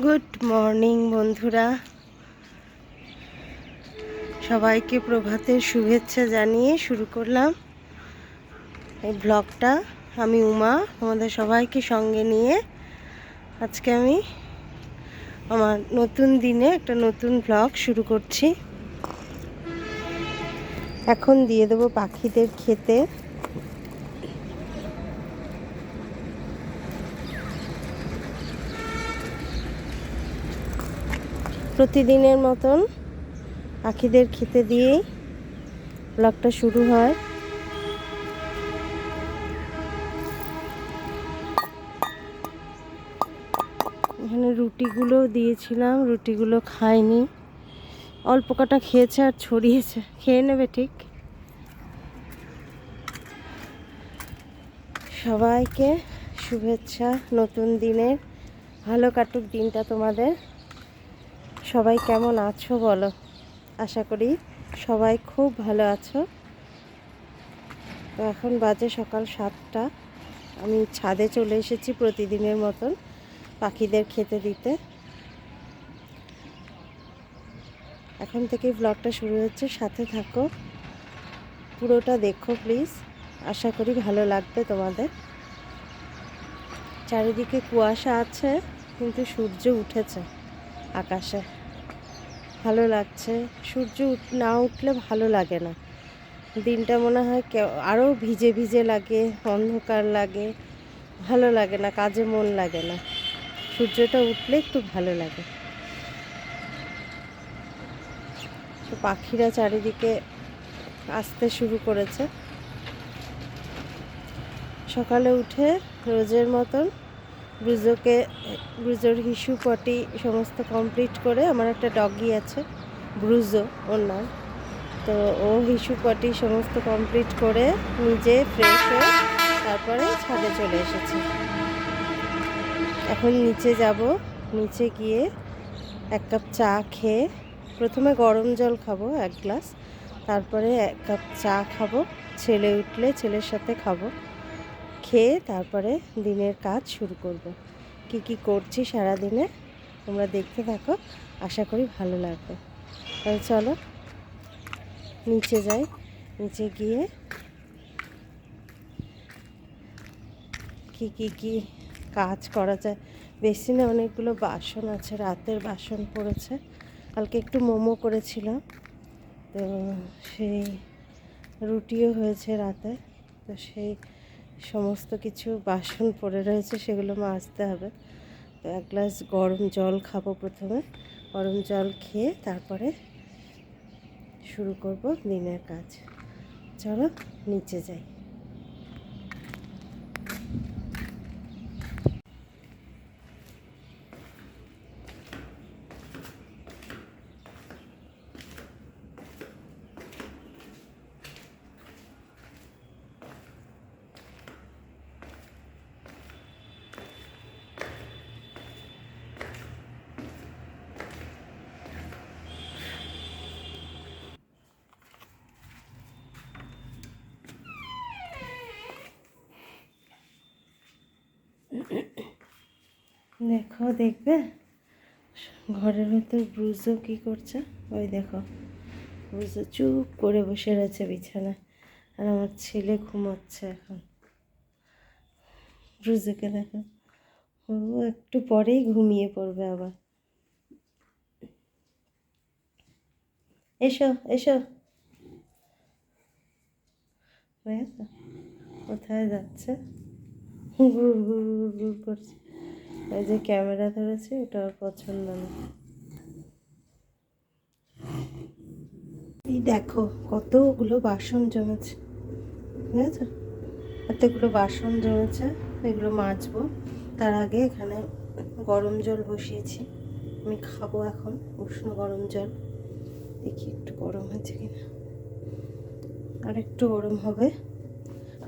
Good morning বন্ধুরা। সবাইকে প্রভাতের শুভেচ্ছা জানিয়ে শুরু করলাম এই ব্লগটা আমি উমা আমাদের সবাইকে সঙ্গে নিয়ে আজকে আমি আমার নতুন দিনে একটা নতুন ব্লগ শুরু করছি। এখন দিয়ে দেবো পাখিদের খেতে। প্রতিদিনের মতন পাখিদের খেতে দিয়েই ব্লগটা শুরু হয়। এখানে রুটিগুলো দিয়েছিলাম, রুটিগুলো খায়নি অল্প কটা খেয়েছে আর ছড়িয়েছে। খেয়ে নেবে ঠিক? সবাইকে শুভেচ্ছা। নতুন দিনের ভালো কাটুক দিনটা তোমাদের। সবাই কেমন আছো বলো? আশা করি সবাই খুব ভালো আছো। তো এখন বাজে সকাল সাতটা। আমি ছাদে চলে এসেছি প্রতিদিনের মতন পাখিদের খেতে দিতে। এখন থেকে ব্লগটা শুরু হচ্ছে, সাথে থাকো। পুরোটা দেখো প্লিজ আশা করি ভালো লাগবে তোমাদের। চারিদিকে কুয়াশা আছে, কিন্তু সূর্য উঠেছে। আকাশে। ভালো লাগছে। সূর্য উঠ- না উঠলে ভালো লাগে না। দিনটা মনে হয় আরও ভিজে ভিজে লাগে, অন্ধকার লাগে। ভালো লাগে না, কাজে মন লাগে না। সূর্যটা উঠলে একটু ভালো লাগে। পাখিরা চারিদিকে আসতে শুরু করেছে। সকালে উঠে রোজের মতন ব্রুজোকে, ব্রুজোর হিসু পটি সমস্ত কমপ্লিট করে আমার একটা ডগি আছে, ব্রুজো ওর নাম। তো ও হিসু পটি সমস্ত কমপ্লিট করে নিজে ফ্রেশ হয়ে তারপরে ছাদে চলে এসেছে। এখন নিচে যাব, নিচে গিয়ে এক কাপ চা খেয়ে প্রথমে গরম জল খাব এক গ্লাস তারপরে এক কাপ চা খাব, ছেলে উঠলে ছেলের সাথে খাব। খেয়ে তারপরে দিনের কাজ শুরু করব। কি কি করছি সারা দিনে তোমরা দেখতে থাকো, আশা করি ভালো লাগবে। তাহলে চলো, নিচে যাই, নিচে গিয়ে কি কি কি কাজ করা যায়। বেসিনে অনেকগুলো বাসন আছে, রাতের বাসন পড়েছে। কালকে একটু মোমো করেছিলাম, তো সেই রুটিও হয়েছে রাতে, তো সেই সমস্ত কিছু বাসন পড়ে রয়েছে, সেগুলো মাজতে হবে। তো এক গ্লাস গরম জল খাব প্রথমে। গরম জল খেয়ে তারপরে শুরু করব দিনের কাজ। চলো, নিচে যাই। দেখো, দেখবে? ঘরের ভেতর ব্রুজও কি করছে? ওই দেখো ব্রুজো চুপ করে বসে রয়েছে বিছানায়। আর আমার ছেলে ঘুমাচ্ছে এখন। ব্রুজোকে দেখো। ও একটু পরেই ঘুমিয়ে পড়বে আবার। এসো এসো। কোথায় যাচ্ছে? গুড় গুড় গুড় গুড় করছে। ওই যে ক্যামেরা ধরেছে ওটা ওর পছন্দ না। এই দেখো, কতগুলো বাসন জমেছে। ঠিক আছে এতগুলো বাসন জমেছে, এগুলো মাজবো। তার আগে এখানে গরম জল বসিয়েছি। আমি খাব এখন উষ্ণ গরম জল। দেখি একটু গরম হয়েছে কিনা। আর একটু গরম হবে।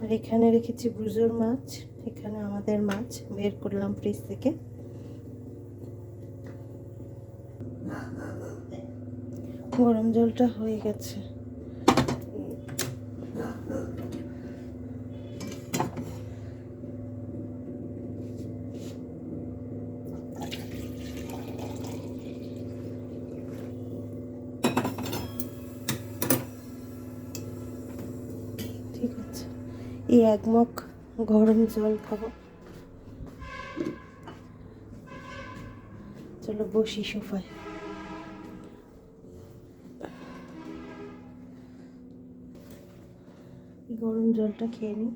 আর এখানে রেখেছি বুজোর মাছ, এখানে আমাদের মাছ, বের করলাম ফ্রিজ থেকে। গরম জলটা হয়ে গেছে। এই এক গরম জল খাব। চলো বসি সোফায়। গরম জলটা খেয়ে নিই।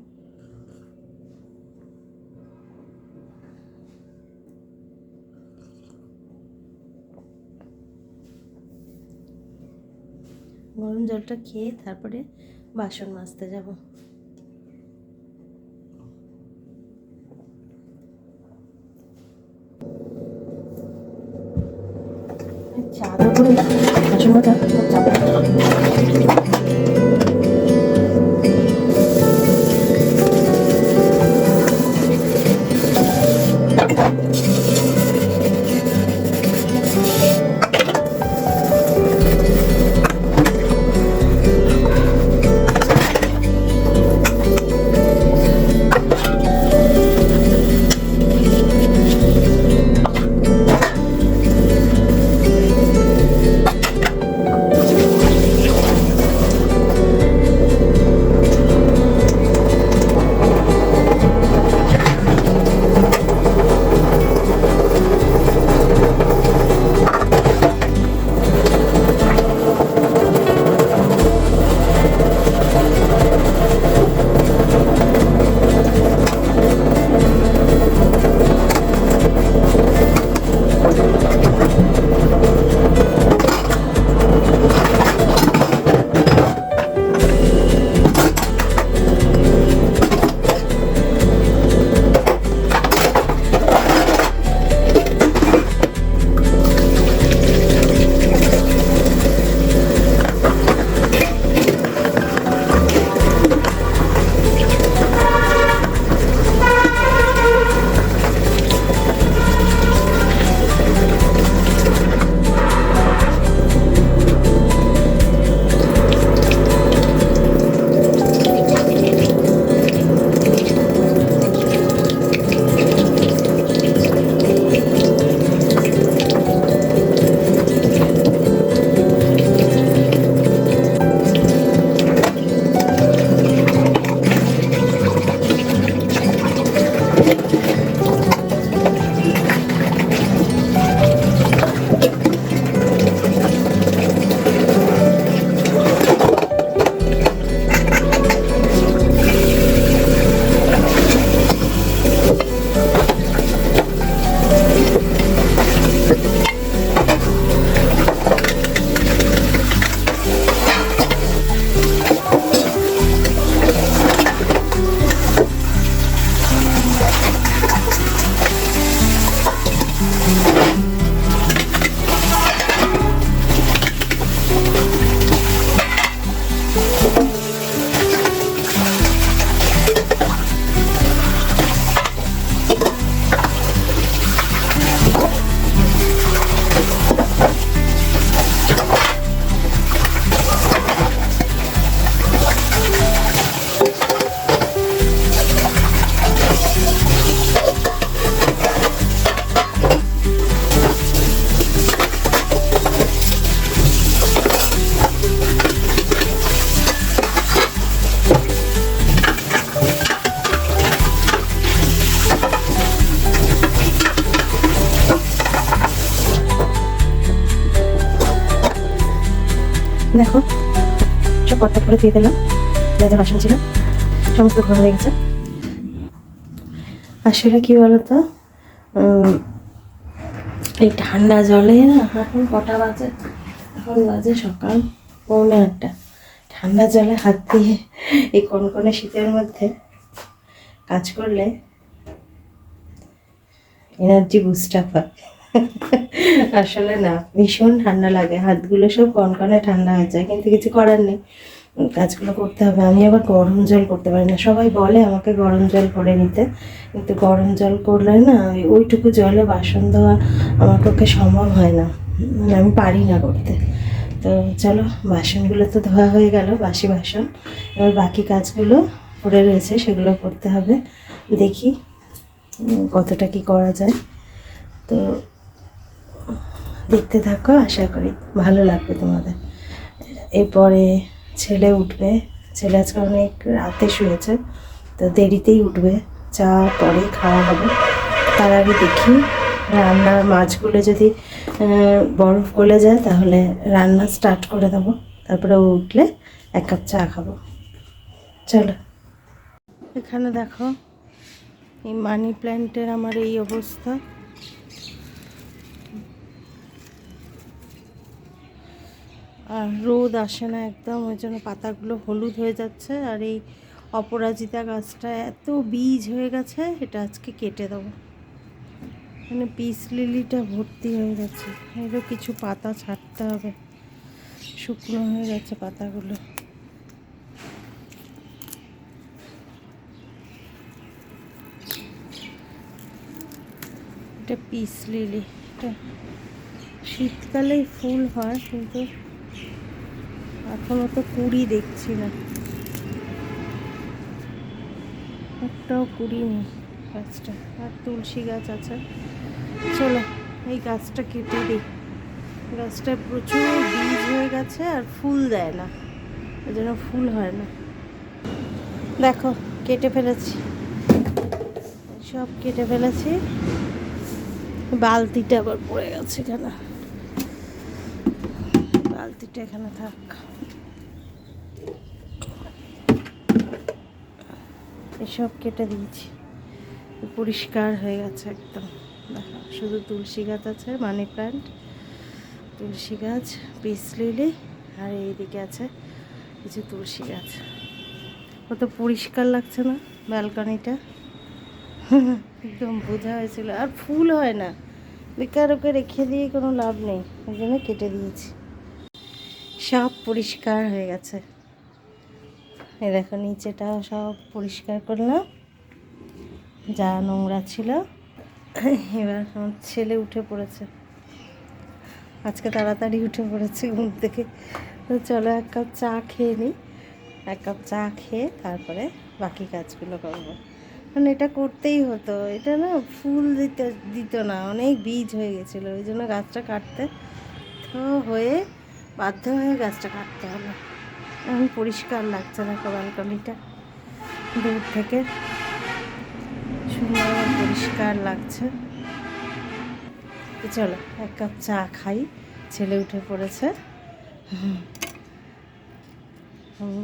গরম জলটা খেয়ে তারপরে বাসন মাজতে যাব। 我的 করে দিয়ে দিলাম। যা বাসন ছিল, সমস্ত ঘর হয়ে গেছে। আসলে কি বলতো এই ঠান্ডা জলে না এখন কটা বাজে? এখন বাজে সকাল পৌনে আটটা। ঠান্ডা জলে হাত দিয়ে এই কনকনে শীতের মধ্যে কাজ করলে এনার্জি বুস্ট আপ হয়। আসলে না, ভীষণ ঠান্ডা লাগে। হাতগুলো সব কনকনে ঠান্ডা হয়ে যায়, কিন্তু কিছু করার নেই। কাজগুলো করতে হবে। আমি আবার গরম জল করতে পারি না। সবাই বলে আমাকে গরম জল করে নিতে। কিন্তু গরম জল করলে না, ওই ওইটুকু জলে বাসন দেওয়া আমার পক্ষে সম্ভব হয় না। মানে আমি পারি না করতে। তো চলো, বাসনগুলো তো ধোয়া হয়ে গেল, বাসি বাসন। এবার বাকি কাজগুলো পড়ে রয়েছে, সেগুলো করতে হবে। দেখি কতটা কি করা যায়। তো দেখতে থাকো, আশা করি ভালো লাগবে তোমাদের। এরপরে ছেলে উঠবে। ছেলে আজকে অনেক রাতে শুয়েছে, তো দেরিতেই উঠবে। চা পরে খাওয়া হবে। তার আগে দেখি রান্নার মাছগুলো যদি বরফ গলে যায় তাহলে রান্না স্টার্ট করে দেবো। তারপরে উঠলে এক কাপ চা খাব। চলো। এখানে দেখো, এই মানি প্ল্যান্টের আমার এই অবস্থা। আর রোদ আসে না একদম, ওই জন্য পাতাগুলো হলুদ হয়ে যাচ্ছে। আর এই অপরাজিতা গাছটা এত বীজ হয়ে গেছে, এটা আজকে কেটে দেবো। মানে পিস লিলিটা ভর্তি হয়ে গেছে। এরও কিছু পাতা ছাড়তে হবে। শুকনো হয়ে গেছে পাতাগুলো। এটা পিস লিলি। এটা শীতকালেই ফুল হয়, কিন্তু এখনও তো কুড়ি দেখছি না। একটাও কুড়ি নেই গাছটা। আর তুলসী গাছ আছে। চলো, এই গাছটা কেটে দিই। গাছটা প্রচুর বীজ হয়ে গেছে আর ফুল দেয় না। ওই জন্য ফুল হয় না। দেখো, কেটে ফেলেছি। সব কেটে ফেলেছি। বালতিটা আবার পড়ে গেছে এখানে। বালতিটা এখানে থাক। এসব কেটে দিয়েছি। পরিষ্কার হয়ে গেছে একদম। দেখো, শুধু তুলসী গাছ আছে, মানি প্ল্যান্ট তুলসী গাছ, পিস লিলি, আর এইদিকে আছে কিছু তুলসী গাছ। কত পরিষ্কার লাগছে না ব্যালকনিটা। একদম বোঝা হয়েছিল। আর ফুল হয় না। বেকার ওকে রেখে দিয়ে কোনো লাভ নেই। ওই জন্য কেটে দিয়েছি। সব পরিষ্কার হয়ে গেছে। এই দেখো নিচেটাও সব পরিষ্কার করলাম যা নোংরা ছিল। এবার আমার ছেলে উঠে পড়েছে। আজকে তাড়াতাড়ি উঠে পড়েছে ঘুম থেকে। তো চলো এক কাপ চা খেয়ে নিই। এক কাপ চা খেয়ে তারপরে বাকি কাজগুলো করব। কারণ এটা করতেই হতো। এটা না ফুল দিতে, দিত না। অনেক বীজ হয়ে গেছিল। ওই জন্য গাছটা কাটতে তো হয়ে বাধ্য হয়ে গাছটা কাটতে এখন পরিষ্কার লাগছে না ব্যালকনিটা দূর থেকে সুন্দর পরিষ্কার লাগছে। চলো, এক কাপ চা খাই। ছেলে উঠে পড়েছে।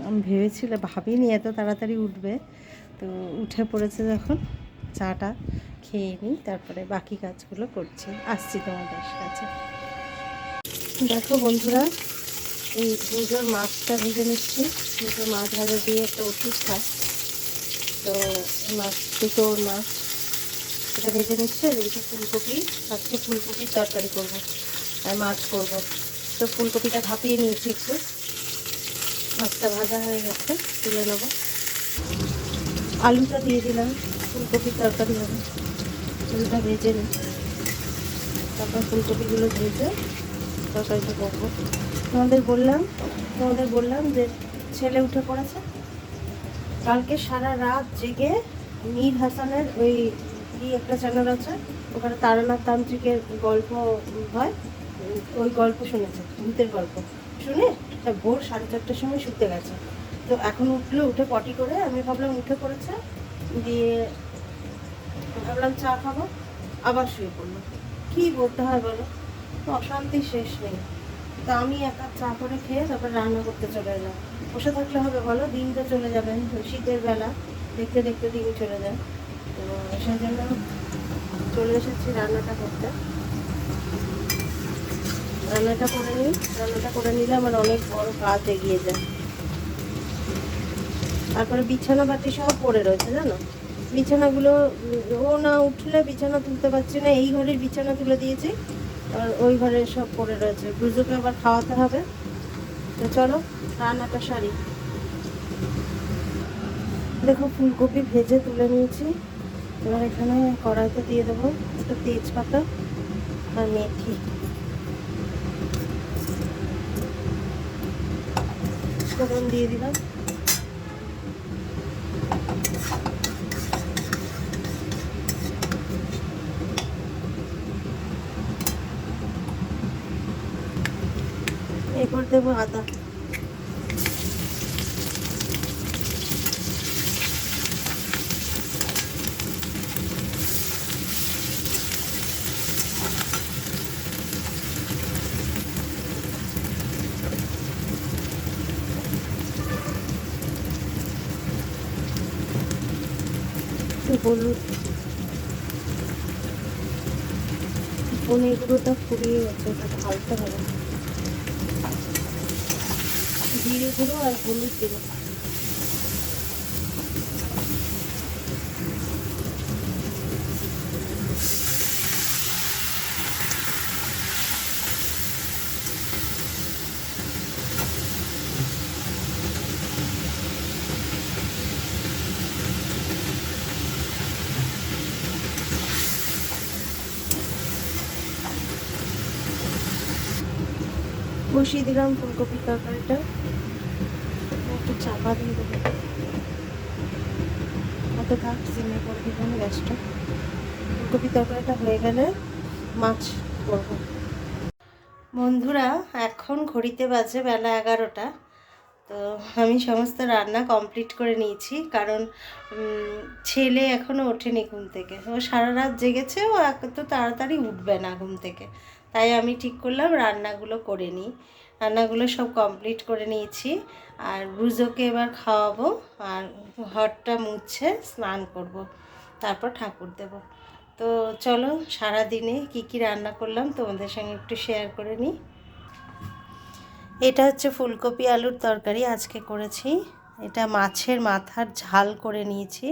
আমি ভেবেছিলাম ভাবিনি এত তাড়াতাড়ি উঠবে। তো উঠে পড়েছে যখন, চাটা খেয়ে নিই, তারপরে বাকি কাজগুলো করছি। আসছি তোমাদের কাছে। দেখো বন্ধুরা পুজোর মাছটা ভেজে নিচ্ছি। পুজোর মাছ ভাজা দিয়ে একটা ওষুধ খায় তো মাছ, দুটো মাছ এটা ভেজে নিচ্ছে আর এদিকে ফুলকপি, আজকে ফুলকপির তরকারি করব আর মাছ করব। তো ফুলকপিটা ভাপিয়ে নিয়েছি একটু। মাছটা ভাজা হয়ে গেছে, তুলে নেব। আলুটা দিয়ে দিলাম, ফুলকপির তরকারি হবে। আলুটা ভেজে নিই। তারপর ফুলকপিগুলো ভেজে তরকারিটা করব। তোমাদের বললাম তোমাদের বললাম যে ছেলে উঠে পড়েছে। কালকে সারা রাত জেগে মীর হাসানের ওই কি একটা চ্যানেল আছে, ওখানে তারানাথ তান্ত্রিকের গল্প হয়, ওই গল্প শুনেছে, ভূতের গল্প। শুনে ভোর সাড়ে চারটার সময় শুতে গেছে। তো এখন উঠল, উঠে পটি করে আমি ভাবলাম উঠে পড়েছে, দিয়ে ভাবলাম চা খাব, আবার শুয়ে পড়ল। কী বলতে হয় বলো? অশান্তি শেষ নেই। তা আমি এক চা করে খেয়ে তারপর রান্না করতে চলে এলাম। বসে থাকলে হবে বলো, দিনটা চলে যাবে। শীতের বেলা দেখতে দেখতে দিন চলে যায়। তো সেই জন্য চলে এসেছি রান্নাটা করতে। রান্নাটা করে নিই। রান্নাটা করে নিলে আমার অনেক বড় কাজ এগিয়ে যায়। তারপরে বিছানা বাতি সব পড়ে রয়েছে, জানো? বিছানাগুলো ও না উঠলে বিছানা তুলতে পারছি না। এই ঘরের বিছানা তুলে দিয়েছি। আর ওই ঘরে সব পড়ে রয়েছে। ব্রুজোকে আবার খাওয়াতে হবে। তো চলো, রান্নাটা সারি। দেখো, ফুলকপি ভেজে তুলে নিয়েছি। এবার এখানে কড়াইতে দিয়ে দেবো একটা তেজপাতা আর মেথি। দিয়ে দিলাম। দেবো আদা। হলুদ। বোনের গুঁড়োটা ফুরিয়ে গেছে ওটা ভালো হবে জিরে গুঁড়ো আর হলুদ দিলাম। বসিয়ে দিলাম ফুলকপির তরকারিটা। চাপা দিয়ে দেবো অত থাক সিমে করে দিলাম গ্যাসটা ফুলকপির তরকারিটা হয়ে গেলে মাছ করব। বন্ধুরা, এখন ঘড়িতে বাজে বেলা এগারোটা। তো আমি সমস্ত রান্না কমপ্লিট করে নিয়েছি, কারণ ছেলে এখনও ওঠেনি ঘুম থেকে। ও সারা রাত জেগেছে, ও এত তাড়াতাড়ি উঠবে না ঘুম থেকে। তাই আমি ঠিক করলাম, রান্নাগুলো করে নিই। রান্নাগুলো সব কমপ্লিট করে নিয়েছি। আর ব্রুজোকে এবার খাওয়াবো আর ঘরটা মুছে স্নান করব, তারপর ঠাকুর দেব। তো চলো সারা দিনে কি কি রান্না করলাম তোমাদের সঙ্গে একটু শেয়ার করে নিই এটা হচ্ছে ফুলকপি আলুর তরকারি আজকে করেছি। এটা মাছের মাথার ঝাল করে নিয়েছি।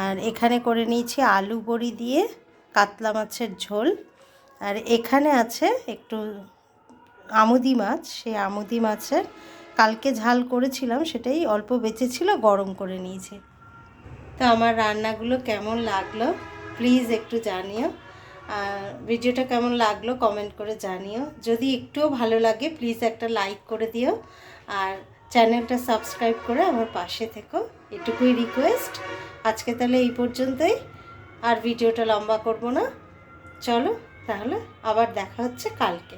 আর এখানে করে নিয়েছি আলু বড়ি দিয়ে কাতলা মাছের ঝোল। আর এখানে আছে একটু আমুদি মাছ, সেই আমুদি মাছের কালকে ঝাল করেছিলাম, সেটাই অল্প বেঁচেছিল গরম করে নিয়েছি। তো আমার রান্নাগুলো কেমন লাগল প্লিজ একটু জানিও। আর ভিডিওটা কেমন লাগল কমেন্ট করে জানিও। যদি একটুও ভালো লাগে প্লিজ একটা লাইক করে দিও। আর চ্যানেলটা সাবস্ক্রাইব করে আমার পাশে থেকো। এটুকুই রিকোয়েস্ট আজকে তাহলে এই পর্যন্তই। আর ভিডিওটা লম্বা করব না। চলো, তাহলে আবার দেখা হচ্ছে কালকে।